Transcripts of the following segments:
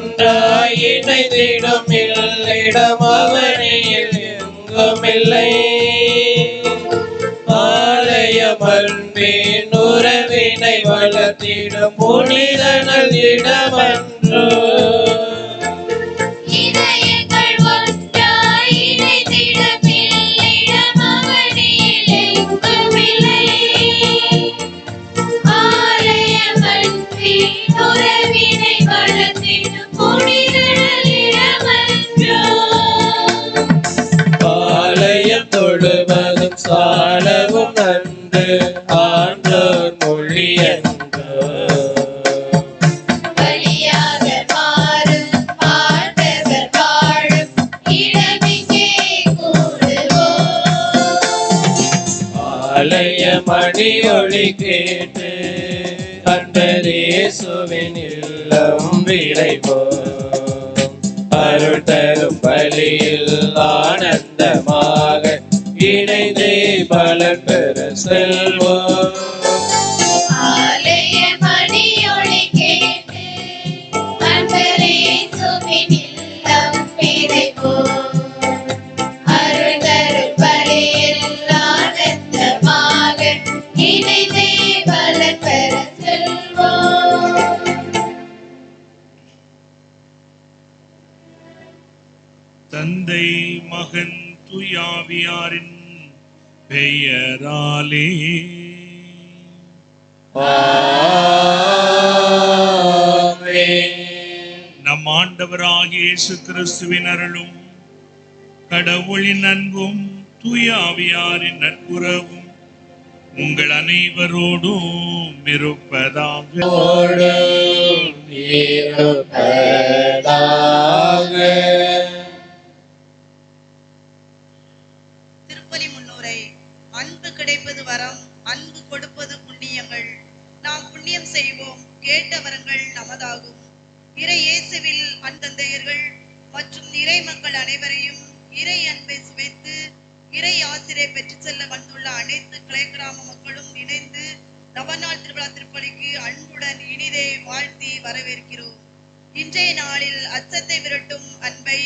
ஒன்றாய் இணைந்திடும் இல்லிடம் அவனில் எங்குமில்லை. ஆலயம் அன்பின் உறவினை வளர்த்திடும் புனிதனல் இடமன்றோ. வாழும் இடமிங்கே கூடுவோம். ஆலய மணி ஒளி கேட்டு அன்பரேசுவின் இல்லம் விளைவோம் அருள் தரும் பலியில் பலன் பெற செல்வோம். தந்தை மகன் துயாவியாரின் பெயராலே. நம் ஆண்டவராகிய இயேசு கிறிஸ்துவின் அருளும் கடவுளின் அன்பும் தூயாவியாரின் நட்புறவும் உங்கள் அனைவரோடும் இருப்பதாக. திருப்பலி முன்னோரை அன்பு கிடைப்பது வரம் அன்பு கொடுப்பது புண்ணியங்கள். நாம் புண்ணியம் செய்வோம் கேட்ட வரங்கள் நமதாகும். இறை இயேசுவில் அன்பந்தையர்கள் மற்றும் இறை மக்கள் அனைவரையும் இறை அன்பை சுவைத்து இறை ஆசிரியை பெற்று செல்ல வந்துள்ள அனைத்து கிளை கிராம மக்களும் இணைந்து நவநாள் திருவிழா திருப்பலிக்கு அன்புடன் இனிதே வாழ்த்தி வரவேற்கிறோம். இன்றைய நாளில் அச்சத்தை விரட்டும் அன்பை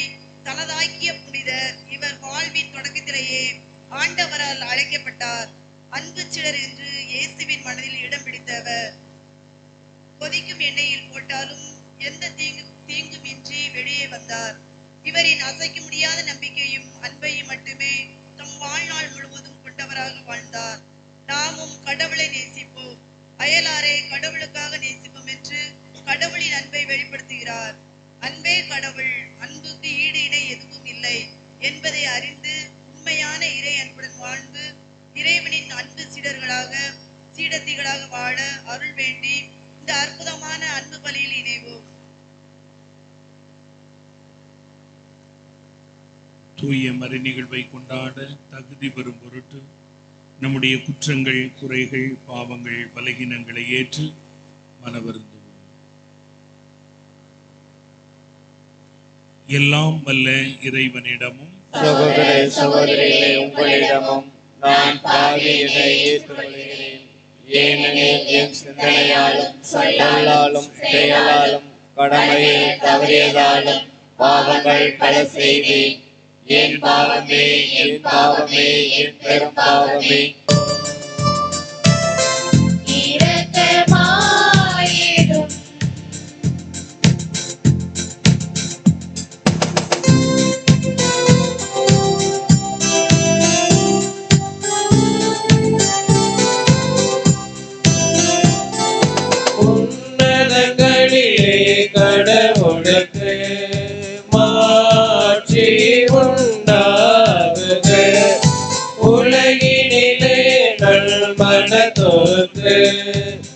தனதாக்கிய புனிதர் இவர் வாழ்வின் தொடக்கத்திலேயே ஆண்டவரால் அழைக்கப்பட்டார். அன்பு சிலர் என்று இயேசுவின் மனதில் இடம் பிடித்தவர். கொதிக்கும் எண்ணெயில் போட்டாலும் எந்த தீங்கு தீங்குமின்றி வெளியே வந்தார். இவரின் அசைக்க முடியாத நம்பிக்கையும் அன்பையும் மட்டுமே தம் வாழ்நாள் முழுவதும் கொண்டவராக வாழ்ந்தார். நாமும் கடவுளை நேசிப்போம். அயலாரை கடவுளுக்காக நேசிப்போம் என்று கடவுளின் அன்பை வெளிப்படுத்துகிறார். அன்பே கடவுள் அன்புக்கு ஈடு இணை எதுவும் இல்லை என்பதை அறிந்து உண்மையான இறை அன்புடன் வாழ்ந்து இறைவனின் அன்பு சீடர்களாக சீடத்திகளாக வாழ அருள் வேண்டி இந்த அற்புதமான அன்பு பலியில் இணைவோம். தூய மறு நிகழ்வை கொண்டாட தகுதி பெறும் பொருட்டு நம்முடைய குற்றங்கள் குறைகள் பாவங்கள் பலகீனங்களை ஏற்று மனவருந்துவோம். எல்லாம் வல்ல இறைவனிடமும் சகோதர சகோதரிகளே உங்களிடமும் நான் பாவியதை ஏற்றுக்கொள்கிறேன். ஏனெனில் என் சிந்தனையாலும் சொல்லாலும் செயலாலும் கடமையை தவறியதாலும் பாவங்கள் பல செய்தேன். என் பாவமே என் பாவமே என் பெரும் பாவமே. someday